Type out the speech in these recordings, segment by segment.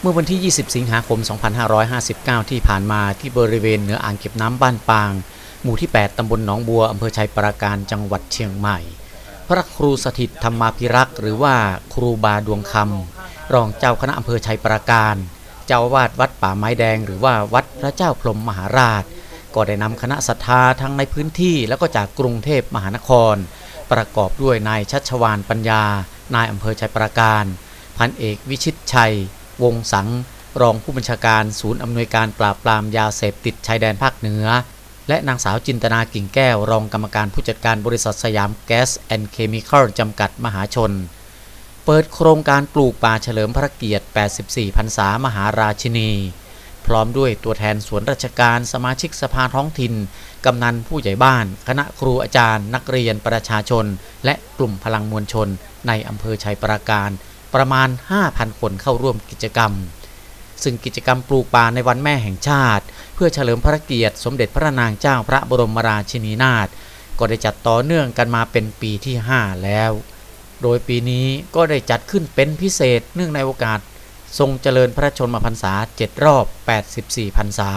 เมื่อวันที่ 20 สิงหาคม 2559 ที่ผ่านมาที่บริเวณเหนืออ่างเก็บน้ำบ้านปาง หมู่ที่ 8 ตำบลหนองบัว อำเภอชัยปราการ จังหวัดเชียงใหม่ พระครูสถิตธรรมาภิรักษ์หรือว่าครูบาดวงคำ รองเจ้าคณะอำเภอชัยปราการ เจ้าวาดวัดป่าไม้แดง หรือว่าวัดพระเจ้าพรมมหาราช ก็ได้นำคณะศรัทธาทั้งในพื้นที่แล้วก็จากกรุงเทพมหานคร ประกอบด้วยนายชัชวานปัญญา นายอำเภอชัยปราการ พันเอกวิชิตชัย วงสัง รองผู้บัญชาการศูนย์อำนวยการปราบปรามยาเสพติดชายแดนภาคเหนือ และนางสาวจินตนากิ่งแก้ว รองกรรมการผู้จัดการบริษัทสยามแก๊สแอนด์เคมีคอลจำกัดมหาชน เปิดโครงการปลูกป่าเฉลิมพระเกียรติ 84 พรรษามหาราชินี พร้อมด้วยตัวแทนสวนราชการสมาชิกสภาท้องถิ่นกำนันผู้ใหญ่บ้าน คณะครูอาจารย์ นักเรียนประชาชน และกลุ่มพลังมวลชน ในอำเภอชัยปราการ ประมาณ 5,000 คนเข้าร่วมกิจกรรม ซึ่งกิจกรรมปลูกป่าในวันแม่แห่งชาติ เพื่อเฉลิมพระเกียรติสมเด็จพระนางเจ้าพระบรมราชินีนาถก็ได้จัดต่อเนื่องกันมาเป็นปีที่ 5 แล้ว โดยปีนี้ก็ได้จัดขึ้นเป็นพิเศษเนื่องในโอกาส ทรงเจริญพระชนมพรรษา 7 รอบ 84 พรรษา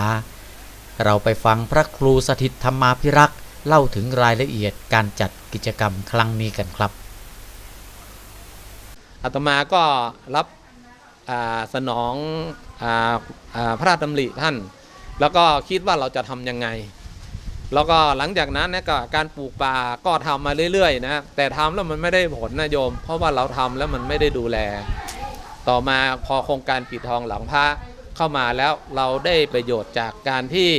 เราไปฟังพระครูสถิตธรรมาภิรักษ์เล่าถึงรายละเอียดการจัดกิจกรรมครั้งนี้กันครับ อาตมาก็รับสนองออพระราชดำริท่าน แล้วก็คิดว่าเราจะทำยังไง แล้วก็หลังจากนั้นนยก็การปลูกป่าก็ทำมาเรื่อยๆนะแต่ทำแล้วมันไม่ได้ผลนะโยม เพราะว่าเราทำแล้วมันไม่ได้ดูแล ต่อมาพอโครงการปิดทองหลังพระเข้ามาแล้วเราได้ประโยชน์จากการที่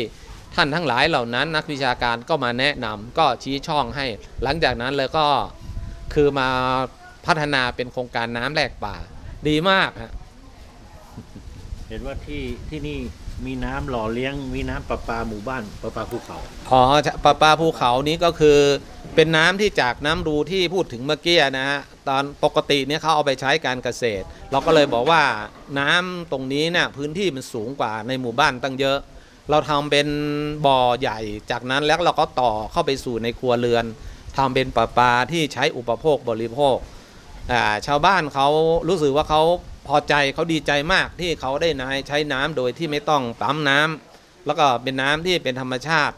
ท่านทั้งหลายเหล่านั้น นักวิชาการก็มาแนะนำก็ชี้ช่องให้ หลังจากนั้นเลยก็คือมา พัฒนาเป็นโครงการน้ำแลกป่า ดีมากฮะเห็นว่าที่ที่นี่มีน้ำหล่อเลี้ยง มีน้ำประปาหมู่บ้านประปาภูเขา อ๋อปลาปลาภูเขานี้ก็คือเป็นน้ำที่จากน้ำรูที่พูดถึงเมื่อกี้นะฮะตอนปกติเนี่ยเขาเอาไปใช้การเกษตร เราก็เลยบอกว่าน้ำตรงนี้เนี่ยพื้นที่มันสูงกว่าในหมู่บ้านตั้งเยอะ เราทำเป็นบ่อใหญ่จากนั้นแล้วเราก็ต่อเข้าไปสู่ในครัวเรือนทำเป็นปลาปลาที่ใช้อุปโภคบริโภคอ่า ชาวบ้านเขารู้สึกว่าเขาพอใจเขาดีใจมากที่เขาได้นายใช้น้ำโดยที่ไม่ต้องปั๊มน้ำแล้วก็เป็นน้ำที่เป็นธรรมชาติ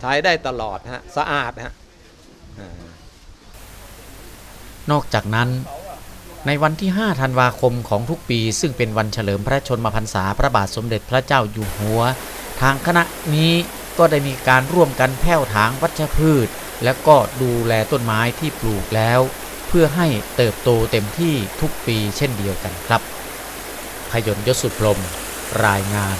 ใช้ได้ตลอดฮะสะอาดฮะนอกจากนั้นในวันที่ 5 ธันวาคมของทุกปี ซึ่งเป็นวันเฉลิมพระชนมพรรษาพระบาทสมเด็จพระเจ้าอยู่หัว ทางคณะนี้ก็ได้มีการร่วมกันแผ่วถางวัชพืช และก็ดูแลต้นไม้ที่ปลูกแล้ว พื่อให้เติบโตเต็มที่ทุกปีเช่นเดียวกันครับ พยนยศสุพรมรายงาน